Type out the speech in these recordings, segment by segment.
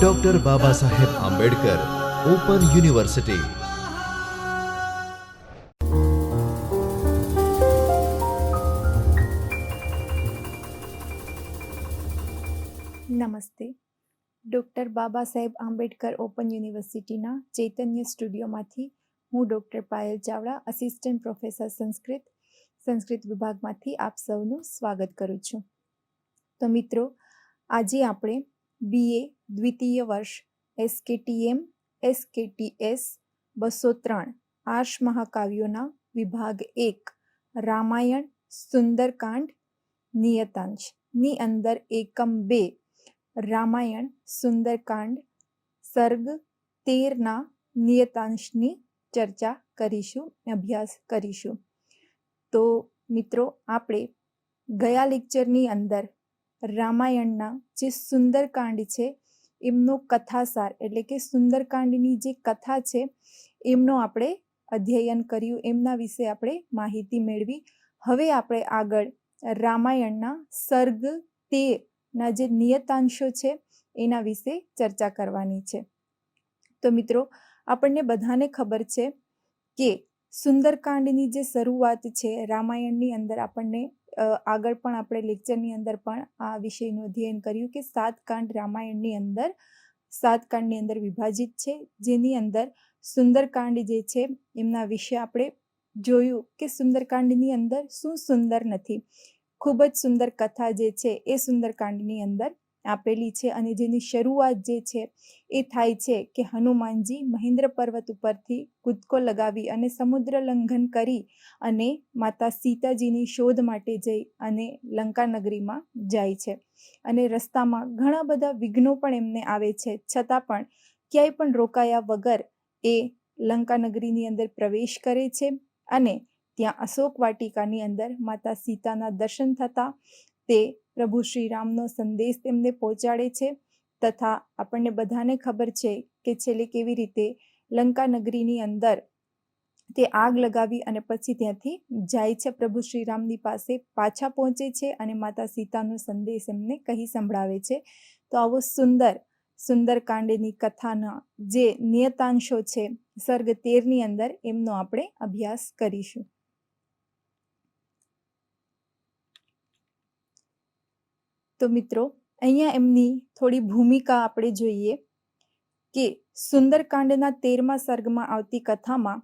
Doctor Baba Saheb Ambedkar open university નમસ્તે. Doctor Baba Saheb Ambedkar open યુનિવર્સિટીના ચૈતન્ય સ્ટુડિયોમાંથી હું doctor Payal Chavda assistant professor Sanskrit Sanskrit વિભાગમાંથી આપ સૌનું સ્વાગત કરું છું. તો મિત્રો આજે આપણે બીએ દ્વિતીય વર્ષ એસકેટીએમ એસકેટીએસ બસો ત્રણ આર્ષ મહાકાવ્યોના વિભાગ એક, રામાયણ, સુંદરકાંડ, નિયતાંશ. ની અંદર એકમ બે, રામાયણ, સુંદરકાંડ, સર્ગ, તેરના નિયતાંશની ચર્ચા કરીશું અભ્યાસ કરીશું. તો મિત્રો, આપણે ગયા લેક્ચરની અંદર રામાયણના જે સુંદરકાંડ છે, એમનો કથાસાર એટલે કે સુંદરકાંડની જે કથા છે, એમનો આપણે અધ્યયન કર્યું, એમના વિશે આપણે માહિતી મેળવી. હવે આપણે આગળ રામાયણના સર્ગ તેના જે નિયતાંશો છે, એના વિશે ચર્ચા કરવાની છે. તો મિત્રો, આપણને બધાને ખબર છે કે સુંદરકાંડની જે શરૂઆત છે, રામાયણની અંદર આપણને આગળ પણ આપણે લેક્ચરની અંદર પણ આ વિષયનું અધ્યયન કર્યું કે સાત કાંડ રામાયણની અંદર, સાત કાંડની અંદર વિભાજિત છે. જેની અંદર સુંદરકાંડ જે છે, એમના વિશે આપણે જોયું કે સુંદરકાંડની અંદર શું સુંદર નથી. ખૂબ જ સુંદર કથા જે છે, એ સુંદરકાંડની અંદર આપેલી છે અને જેની શરૂઆત જે છે એ થાય છે કે હનુમાનજી મહેન્દ્ર પર્વત ઉપરથી કૂદકો લગાવી અને સમુદ્ર લંઘન કરી અને માતા સીતાજીની શોધ માટે જઈ અને લંકા નગરીમાં જાય છે. અને રસ્તામાં ઘણા બધા વિઘ્નો પણ એમને આવે છે. છતાં પણ ક્યાંય પણ રોકાયા વગર એ લંકા નગરીની અંદર પ્રવેશ કરે છે અને ત્યાં અશોક વાટિકાની અંદર માતા સીતાના દર્શન થતાં તે પ્રભુ શ્રી રામનો સંદેશ તેમને પહોંચાડે છે તથા આપણને બધાને ખબર છે કે છેલ્લે કેવી રીતે લંકા નગરીની અંદર તે આગ લગાવી અને પછી ત્યાંથી જાય છે. પ્રભુ શ્રી રામની પાસે પાછા પહોંચે છે અને માતા સીતાનો સંદેશ એમને કહી સંભળાવે છે. તો આવો સુંદર સુંદરકાંડની કથાના જે નિયતાંશો છે, સર્ગ તેરની અંદર એમનો આપણે અભ્યાસ કરીશું. તો મિત્રો, અહીંયા એમની થોડી ભૂમિકા આપણે જોઈએ કે સુંદરકાંડના તેરમા સર્ગમાં આવતી કથામાં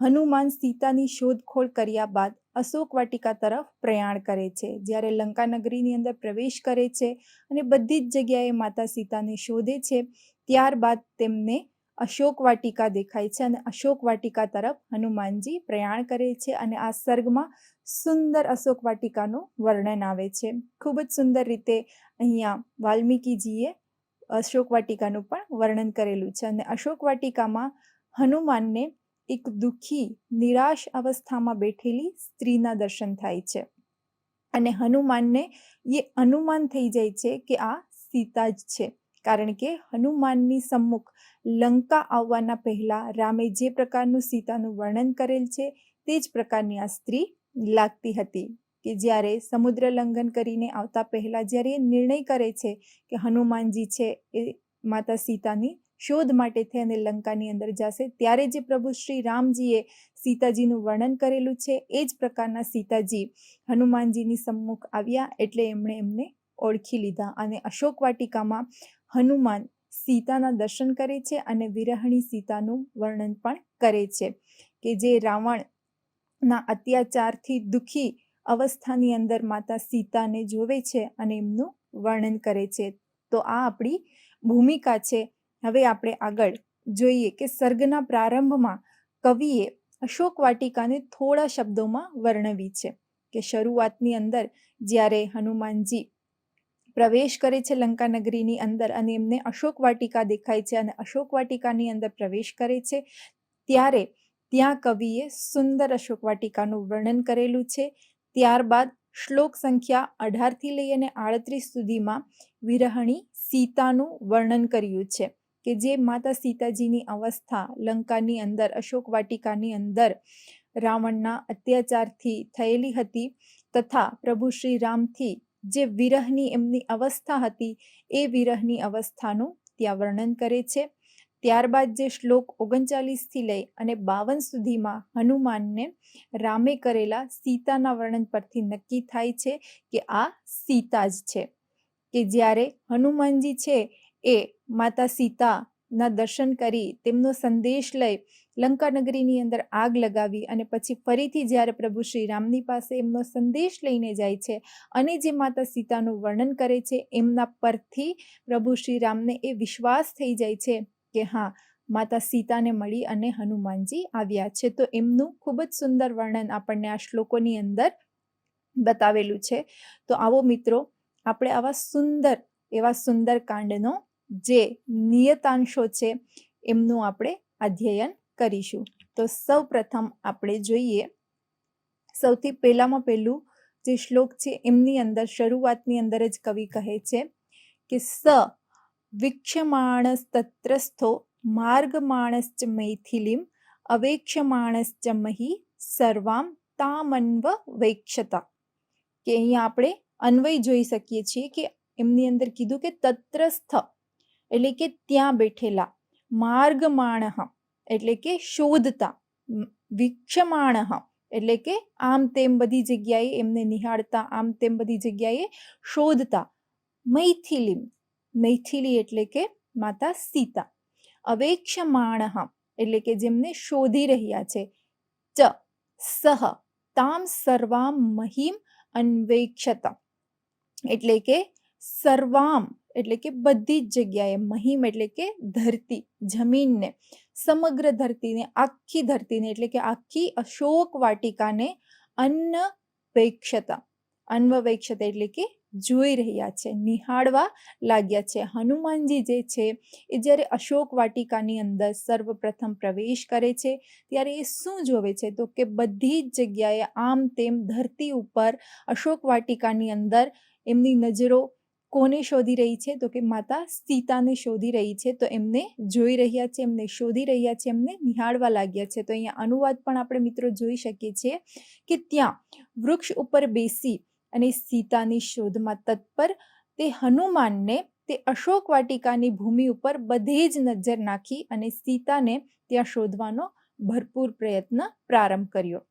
હનુમાન સીતાની શોધખોળ કર્યા બાદ અશોક વાટિકા તરફ પ્રયાણ કરે છે. જ્યારે લંકા નગરીની અંદર પ્રવેશ કરે છે અને બધી જ જગ્યાએ માતા સીતાને શોધે છે, ત્યારબાદ તેમને અશોક વાટિકા દેખાય છે અને અશોક વાટિકા તરફ હનુમાનજી પ્રયાણ કરે છે અને આ સર્ગમાં સુંદર અશોક વાટિકાનું વર્ણન આવે છે. ખૂબ જ સુંદર રીતે અહીંયા વાલ્મીકીજીએ અશોક વાટિકાનું પણ વર્ણન કરેલું છે અને અશોક વાટિકામાં હનુમાનને એક દુઃખી, નિરાશ અવસ્થામાં બેઠેલી સ્ત્રીના દર્શન થાય છે અને હનુમાનને એ અનુમાન થઈ જાય છે કે આ સીતા જ છે. કારણ કે હનુમાનની સમ્મુખ લંકા આવવાના પહેલાં રામે જે પ્રકારનું સીતાનું વર્ણન કરેલ છે, તે જ પ્રકારની આ સ્ત્રી લાગતી હતી કે જ્યારે સમુદ્ર લંઘન કરીને આવતા પહેલાં જ્યારે એ નિર્ણય કરે છે કે હનુમાનજી છે એ માતા સીતાની શોધ માટે થઈ અને લંકાની અંદર જશે, ત્યારે જે પ્રભુ શ્રી રામજીએ સીતાજીનું વર્ણન કરેલું છે, એ જ પ્રકારના સીતાજી હનુમાનજીની સમ્મુખ આવ્યા એટલે એમણે એમને ઓળખી લીધા અને અશોક વાટિકામાં હનુમાન સીતાના દર્શન કરે છે અને વિરહણી સીતાનું વર્ણન પણ કરે છે કે જે રાવણના અત્યાચારથી દુઃખી અવસ્થાની અંદર માતા સીતાને જોવે છે અને એમનું વર્ણન કરે છે. તો આ આપણી ભૂમિકા છે. હવે આપણે આગળ જોઈએ કે સર્ગના પ્રારંભમાં કવિએ અશોક વાટિકાને થોડા શબ્દોમાં વર્ણવી છે કે શરૂઆતની અંદર જ્યારે હનુમાનજી પ્રવેશ કરે છે લંકા નગરીની અંદર અને એમને અશોક વાટિકા દેખાય છે અને અશોક વાટિકાની અંદર પ્રવેશ કરે છે. ત્યારે ત્યાં કવિએ સુંદર અશોક વાટિકાનું વર્ણન કરેલું છે. ત્યારબાદ શ્લોક સંખ્યા અઢારથી લઈ અને આડત્રીસ સુધીમાં વિરહણી સીતાનું વર્ણન કર્યું છે કે જે માતા સીતાજીની અવસ્થા લંકાની અંદર, અશોક વાટિકાની અંદર રાવણના અત્યાચારથી થયેલી હતી તથા પ્રભુ શ્રી રામથી જે વિરહની એમની અવસ્થા હતી, એ વિરહની અવસ્થાનું ત્યાં વર્ણન કરે છે. ત્યારબાદ જે શ્લોક ઓગણચાલીસથી લઈ અને બાવન સુધીમાં હનુમાનને રામે કરેલા સીતાના વર્ણન પરથી નક્કી થાય છે કે આ સીતા જ છે. કે જ્યારે હનુમાનજી છે એ માતા સીતાના દર્શન કરી તેમનો સંદેશ લઈ લંકા નગરીની અંદર આગ લગાવી અને પછી ફરીથી જ્યારે પ્રભુ શ્રી રામની પાસે એમનો સંદેશ લઈને જાય છે અને જે માતા સીતાનું વર્ણન કરે છે, એમના પરથી પ્રભુ શ્રી રામને એ વિશ્વાસ થઈ જાય છે કે હા, માતા સીતાને મળી અને હનુમાનજી આવ્યા છે. તો એમનું ખૂબ જ સુંદર વર્ણન આપણને આ શ્લોકોની અંદર બતાવેલું છે. તો આવો મિત્રો, આપણે આવા સુંદર, એવા સુંદર કાંડનો જે નિયતાંશો છે, એમનું આપણે અધ્યયન કરીશું. તો સૌ પ્રથમ આપણે જોઈએ, સૌથી પહેલામાં પહેલું જે શ્લોક છે, એમની અંદર, શરૂઆતની અંદર જ કવિ કહે છે કે, સ વિક્ષમાણસ્તત્રસ્થો માર્ગમાણશ્ચ મૈથિલીમ, અવેક્ષમાણશ્ચ મહી સર્વામ તામન્વ વૈક્ષતા. કે અહીંયા આપણે અન્વય જોઈ શકીએ છીએ કે એમની અંદર કીધું કે તત્રસ્થ, એટલે કે ત્યાં બેઠેલા માર્ગમાણ એટલે કે શોધતા વિક્ષમાણ એટલે કે આમ તેમ બધી જગ્યાએ એમને નિહાળતા, આમ તેમ બધી જગ્યાએ શોધતા. મૈથિલીમ, મૈથિલી એટલે કે માતા સીતા. અવેક્ષમાણ એટલે કે જેમને શોધી રહ્યા છે. ચ, સહ, તામ સર્વામ મહિમ અન્વેક્ષતા, એટલે કે સર્વામ એટલે કે બધી જ જગ્યાએ મહિમ એટલે કે ધરતી, જમીનને, સમગ્ર ધરતીને, આખી ધરતીને એટલે કે આખી અશોક વાટિકાને અન્ન વૈક્ષતા અન્વવૈક્ષતા એટલે કે જોઈ રહ્યા છે, નિહાળવા લાગ્યા છે. હનુમાનજી જે છે એ જ્યારે અશોક વાટિકાની અંદર સર્વપ્રથમ પ્રવેશ કરે છે, ત્યારે એ શું જોવે છે? તો કે બધી જ જગ્યાએ આમ તેમ ધરતી ઉપર અશોક વાટિકાની અંદર એમની નજરો કોને શોધી રહી છે? તો કે માતા સીતાને શોધી રહી છે. તો એમને જોઈ રહ્યા છે, એમને શોધી રહ્યા છે, એમને નિહાળવા લાગ્યા છે. તો અહીંયા અનુવાદ પણ આપણે મિત્રો જોઈ શકીએ છીએ કે ત્યાં વૃક્ષ ઉપર બેસી અને સીતાની શોધમાં તત્પર તે હનુમાનને તે અશોક વાટિકાની ભૂમિ ઉપર બધે જ નજર નાખી અને સીતાને ત્યાં શોધવાનો ભરપૂર પ્રયત્ન પ્રારંભ કર્યો.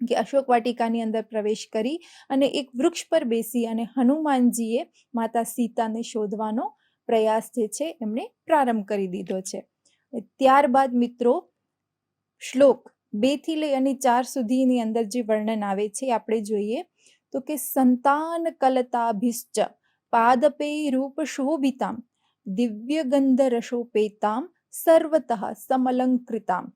કે અશોક વાટિકાની અંદર પ્રવેશ કરી અને એક વૃક્ષ પર બેસી અને હનુમાનજીએ માતા સીતાને શોધવાનો પ્રયાસ જે છે એમણે પ્રારંભ કરી દીધો છે. ત્યારબાદ મિત્રો, શ્લોક બેથી લઈ અને ચાર સુધીની અંદર જે વર્ણન આવે છે આપણે જોઈએ તો કે સંતાન કલતાભિશ્ચ પાદપે રૂપ શોભિતામ, દિવ્ય ગંધ રસોપેતામ સર્વતઃ સમલંકૃતામ.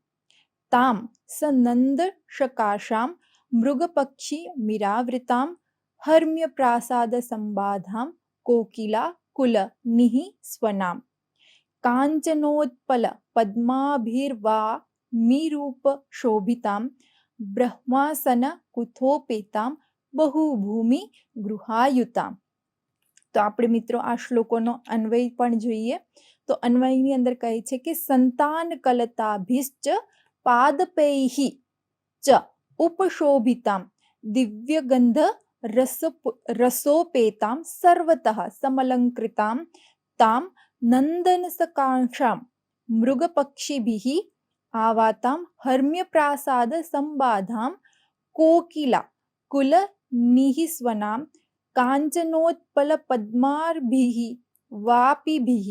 તામ સનંદ શકાશામ મૃગપક્ષી મિરાવૃતામ હર્મ્ય પ્રાસાદ સંબાધામ કોકિલા કુલ નિહિ સ્વનામ કાંચનોત્પલ પદ્માભિર્વા મીરૂપ શોભિતામ બ્રહ્માસન કુથોપેતામ બહુભૂમિ ગૃહાયુતામ તો આપણે મિત્રો આ શ્લોકોનો અન્વય પણ જોઈએ. તો અન્વયની અંદર કહે છે કે સંતાન કલતાભિશ્ચ પાદપૈહિ ચ ઉપશોભિતામ દિવ્યગંધ રસ રસોપેતામ સર્વતઃ સમલંકૃતામ તામ નંદનસકાંક્ષામ મૃગપક્ષિભિઃ આવાતામ હર્મ્યપ્રાસાદ સંબાધામ કોકિલા કુલ નિહિસ્વનામ કાંચનોત્પલ પદ્માર્ભિઃ વાપિભિઃ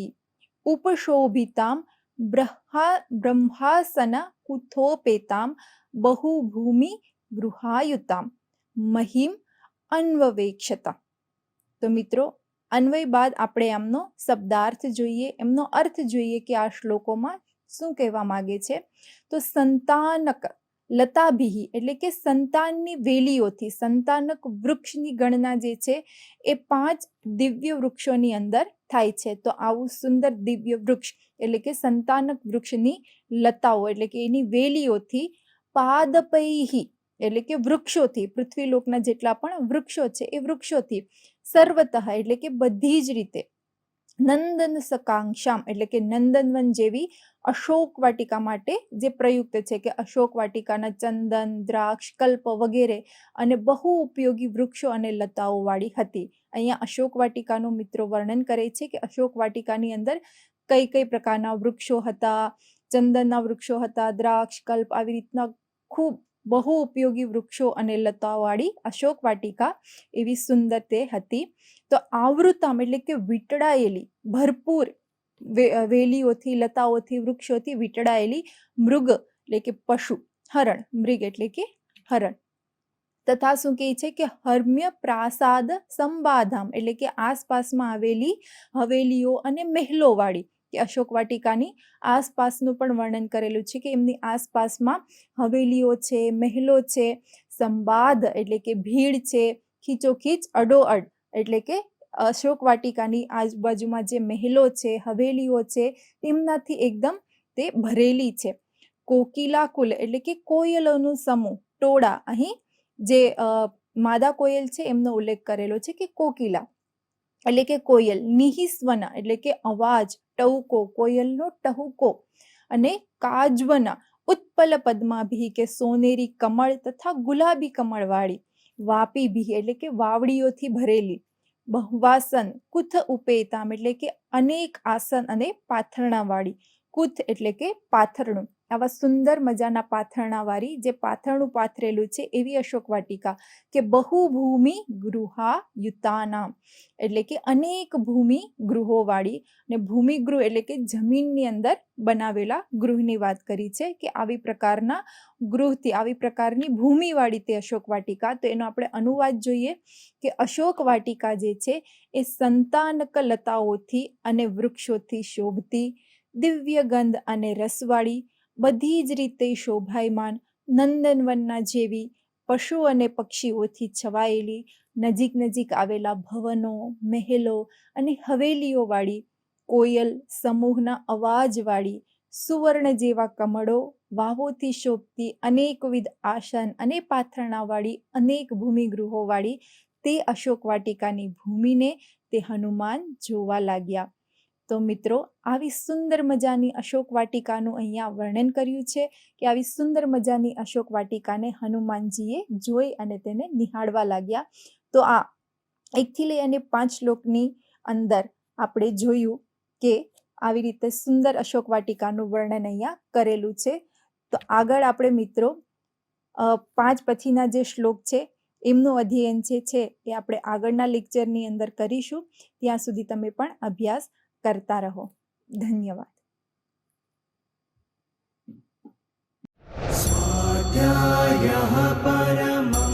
ઉપશોભિતામ બ્રહ્મા બ્રહ્માસન કુથોપેતામ બહુભૂમિ ગૃહાયુતામ મહિમ અન્વવેક્ષતા તો મિત્રો અન્વય બાદ આપણે આમનો શબ્દાર્થ જોઈએ એમનો અર્થ જોઈએ કે આ શ્લોકોમાં શું કહેવા માંગે છે તો સંતાનક લતાભિહી એટલે કે સંતાનની વેલીઓથી, સંતાનક વૃક્ષની ગણના જે છે એ પાંચ દિવ્ય વૃક્ષોની અંદર થાય છે. તો આવું સુંદર દિવ્ય વૃક્ષ એટલે કે સંતાનક વૃક્ષની લતાઓ એટલે કે એની વેલીઓથી પાદપૈહી એટલે કે વૃક્ષોથી, પૃથ્વીલોકના જેટલા પણ વૃક્ષો છે એ વૃક્ષોથી, સર્વતઃ એટલે કે બધી જ રીતે નંદન સકાંક્ષામ એટલે કે નંદનવન જેવી અશોક વાટિકા માટે જે પ્રયુક્ત છે કે અશોક વાટિકાના ચંદન, દ્રાક્ષ, કલ્પ વગેરે અને બહુ ઉપયોગી વૃક્ષો અને લતાઓ વાળી હતી. અહીંયા અશોક વાટિકાનું મિત્રો વર્ણન કરે છે કે અશોક વાટિકાની અંદર કઈ કઈ પ્રકારના વૃક્ષો હતા, ચંદનના વૃક્ષો હતા, દ્રાક્ષ, કલ્પ આવી રીતના ખૂબ બહુ ઉપયોગી વૃક્ષો અને લતાવાળી અશોક વાટિકા એવી સુંદર તે હતી. તો આવૃતમ એટલે કે વીંટળાયેલી, ભરપૂર વેલીઓથી, લતાઓથી, વૃક્ષોથી વીંટળાયેલી મૃગ એટલે કે પશુ, હરણ, મૃગ એટલે કે હરણ. તથા શું કહે છે કે હર્મ્ય પ્રાસાદ સંબાધામ એટલે કે આસપાસમાં આવેલી હવેલીઓ અને મહેલોવાળી કે અશોક વાટિકાની આસપાસનું પણ વર્ણન કરેલું છે કે એમની આસપાસમાં હવેલીઓ છે, મહેલો છે, સંવાદ એટલે કે ભીડ છે, ખીચોખીચ, અડોઅડ એટલે કે અશોક વાટિકાની આજુબાજુમાં જે મહેલો છે, હવેલીઓ છે, તેમનાથી એકદમ તે ભરેલી છે. કોકિલા કુલ એટલે કે કોયલોનું સમૂહ, ટોળા અહીં જે માદા કોયલ છે એમનો ઉલ્લેખ કરેલો છે કે કોકિલા એટલે કે કોયલ, નિહિસ્વના એટલે કે અવાજ ટહુકો, કોયલનો ટહુકો અને કાજવના ઉત્પલ પદ્માભી કે સોનેરી કમળ તથા ગુલાબી કમળવાળી વાપી ભી એટલે કે વાવડીઓથી ભરેલી બહવાસન, કુથ ઉપેતામ એટલે કે અનેક આસન અને પાથરણાવાળી કુથ એટલે કે પાથરણું. આવા સુંદર મજાના પાથરણાવાળી જે પાથરણું પાથરેલું છે એવી અશોક વાટિકા કે બહુભૂમિ ગૃહા યુતાના. એટલે કે અનેક ભૂમિ ગૃહોવાળી ને ભૂમિગૃહ એટલે કે જમીનની અંદર બનાવેલા ગૃહની વાત કરી છે કે આવી પ્રકારના ગૃહથી આવી પ્રકારની ભૂમિવાળી તે અશોક વાટિકા. તો એનો આપણે અનુવાદ જોઈએ કે અશોક વાટિકા જે છે એ સંતાનક લતાઓથી અને વૃક્ષોથી શોભતી દિવ્ય ગંધ અને રસવાળી બધી જ રીતે શોભાયમાન નંદનવનના જેવી પશુ અને પક્ષીઓથી છવાયેલી નજીક નજીક આવેલા ભવનો, મહેલો અને હવેલીઓવાળી કોયલ સમૂહના અવાજવાળી સુવર્ણ જેવા કમળો વાવોથી શોભતી અનેકવિધ આસન અને પાથરણાવાળી અનેક ભૂમિગૃહોવાળી તે અશોક વાટિકાની ભૂમિને તે હનુમાન જોવા લાગ્યા. તો મિત્રો, આવી સુંદર મજાની અશોક વાટિકાનું અહીંયા વર્ણન કર્યું છે કે આવી સુંદર મજાની અશોક વાટિકાને હનુમાનજીએ જોઈ અને તેને નિહાળવા લાગ્યા. તો આ એકથી લઈ અને પાંચ શ્લોકની અંદર આપણે જોયું કે આવી રીતે સુંદર અશોક વાટિકાનું વર્ણન અહીંયા કરેલું છે. તો આગળ આપણે મિત્રો પાંચ પછીના જે શ્લોક છે, એમનું અધ્યયન જે છે એ આપણે આગળના લેક્ચરની અંદર કરીશું. ત્યાં સુધી તમે પણ અભ્યાસ કરતા રહો ધન્યવાદ પરમા